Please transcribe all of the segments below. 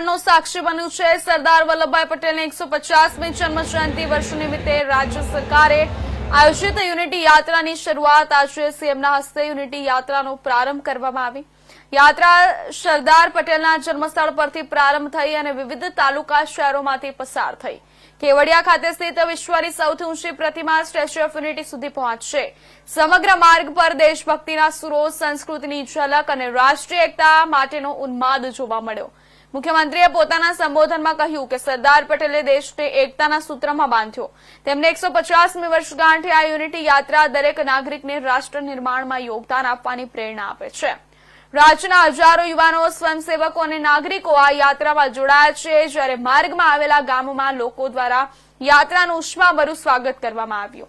નો સાક્ષી બન્યું છે. સરદાર વલ્લભભાઈ પટેલની એકસો પચાસમી જન્મ જયંતિ વર્ષ નિમિત્તે રાજ્ય સરકારે આયોજિત યુનિટી યાત્રાની શરૂઆત આજે સીએમના હસ્તે યુનિટી યાત્રાનો પ્રારંભ કરવામાં આવી. યાત્રા સરદાર પટેલના જન્મસ્થળ પરથી પ્રારંભ થઈ અને વિવિધ તાલુકા શહેરોમાંથી પસાર થઈ. કેવડિયા ખાતે સ્થિત વિશ્વની સૌથી ઊંચી પ્રતિમા સ્ટેચ્યુ ઓફ યુનિટી સુધી પહોંચશે. સમગ્ર માર્ગ પર દેશભક્તિના સુરો સંસ્કૃતિની ઝલક અને રાષ્ટ્રીય એકતા માટેનો ઉન્માદ જોવા મળ્યો. મુખ્યમંત્રીએ પોતાના સંબોધનમાં કહ્યું કે સરદાર પટેલે દેશને એકતાના સૂત્રમાં બાંધ્યો. તેમને એકસો પચાસમી વર્ષગાંઠે આ યુનિટી યાત્રા દરેક નાગરિકને રાષ્ટ્ર નિર્માણમાં યોગદાન આપવાની પ્રેરણા આપે છે. રાજ્યના હજારો યુવાનો, સ્વયંસેવકો અને નાગરિકો આ યાત્રામાં જોડાયા છે. જ્યારે માર્ગમાં આવેલા ગામોમાં લોકો દ્વારા યાત્રાનું ઉષ્માભર્યું સ્વાગત કરવામાં આવ્યું.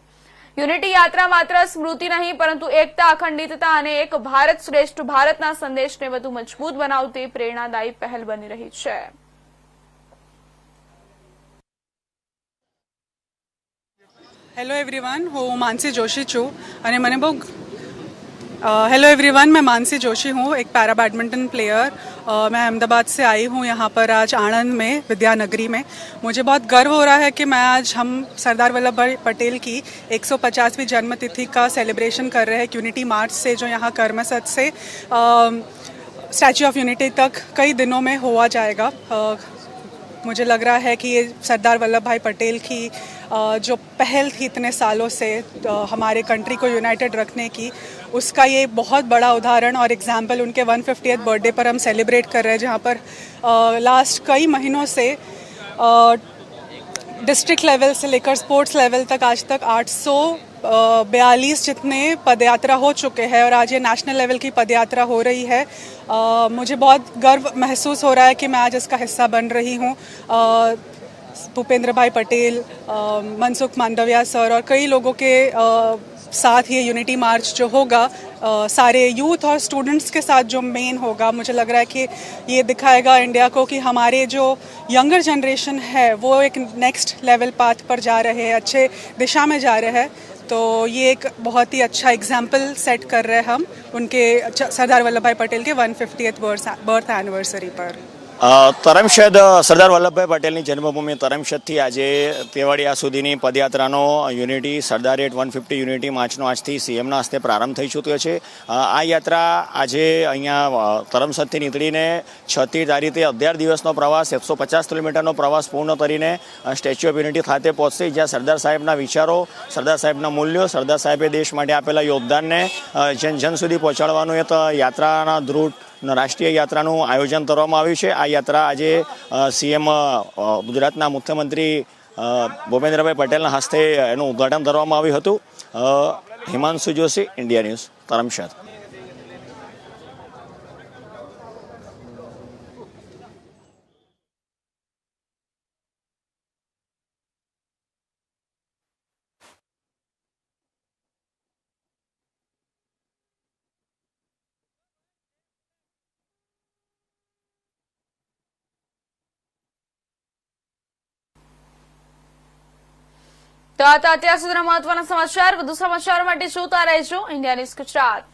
યુનિટી યાત્રા માત્ર સ્મૃતિ નહીં, પરંતુ એકતા, અખંડિતતા અને એક ભારત શ્રેષ્ઠ ભારતના સંદેશને વધુ મજબૂત બનાવતી પ્રેરણાદાયી પહેલ બની રહી છે. હેલો એવરીવન હું માનસી જોશી છું અને મને બહુ हेलो एवरीवन मैं मानसी जोशी हूँ एक पैरा बैडमिंटन प्लेयर uh, मैं अहमदाबाद से आई हूँ यहाँ पर आज आणंद में विद्यानगरी में. मुझे बहुत गर्व हो रहा है कि मैं आज हम सरदार वल्लभ भाई पटेल की 150वीं जन्मतिथि का सेलिब्रेशन कर रहे हैं यूनिटी मार्च से जो यहाँ कर्मसद से स्टैचू ऑफ़ यूनिटी तक कई दिनों में हुआ जाएगा. अ, मुझे लग रहा है कि ये सरदार वल्लभ भाई पटेल की जो पहल थी इतने सालों से हमारे कंट्री को यूनाइटेड रखने की उसका ये बहुत बड़ा उदाहरण और एग्ज़ाम्पल उनके 150th बर्थडे पर हम सेलिब्रेट कर रहे हैं जहाँ पर लास्ट कई महीनों से डिस्ट्रिक्ट लेवल से लेकर स्पोर्ट्स लेवल तक आज तक 800 बयालीस जितने पदयात्रा हो चुके हैं और आज ये नेशनल लेवल की पदयात्रा हो रही है। अ, मुझे बहुत गर्व महसूस हो रहा है कि मैं आज इसका हिस्सा बन रही हूँ। भूपेंद्र भाई पटेल मनसुख मांडविया सर और कई लोगों के साथ ये यूनिटी मार्च जो होगा अ, सारे यूथ और स्टूडेंट्स के साथ जो मेन होगा मुझे लग रहा है कि ये दिखाएगा इंडिया को कि हमारे जो यंगर जनरेशन है वो एक नेक्स्ट लेवल पाथ पर जा रहे हैं अच्छे दिशा में जा रहे हैं। तो ये एक बहुत ही अच्छा एग्ज़ाम्पल सेट कर रहे हैं हम उनके सरदार वल्लभ भाई पटेल के वन फिफ्टी बर्थ एनिवर्सरी पर। તરમશદ સરદાર વલ્લભભાઈ પટેલની જન્મભૂમિ તરમશદથી આજે કેવડિયા સુધીની પદયાત્રાનો યુનિટી સરદારેટ વન ફિફ્ટી યુનિટી માર્ચનો આજથી સીએમના હસ્તે પ્રારંભ થઈ ચૂક્યો છે. આ યાત્રા આજે અહીંયા તરમશદથી નીકળીને છથી તારીખે અગિયાર દિવસનો પ્રવાસ, એકસો પચાસ કિલોમીટરનો પ્રવાસ પૂર્ણ કરીને સ્ટેચ્યુ ઓફ યુનિટી ખાતે પહોંચશે, જ્યાં સરદાર સાહેબના વિચારો, સરદાર સાહેબના મૂલ્યો, સરદાર સાહેબે દેશ માટે આપેલા યોગદાનને જન જન સુધી પહોંચાડવાનું એક યાત્રાના દૃઢ રાષ્ટ્રીય યાત્રાનું આયોજન કરવામાં આવ્યું છે. આ યાત્રા આજે સીએમ ગુજરાતના મુખ્યમંત્રી ભૂપેન્દ્રભાઈ પટેલના હસ્તે એનું ઉદ્ઘાટન કરવામાં આવ્યું હતું. હિમાંશુ જોશી, ઇન્ડિયા ન્યૂઝ તરમશદ તો અત્યાર સુધીના મહત્વના સમાચાર. વધુ સમાચાર માટે જોતા રહેજો. India news Gujarat.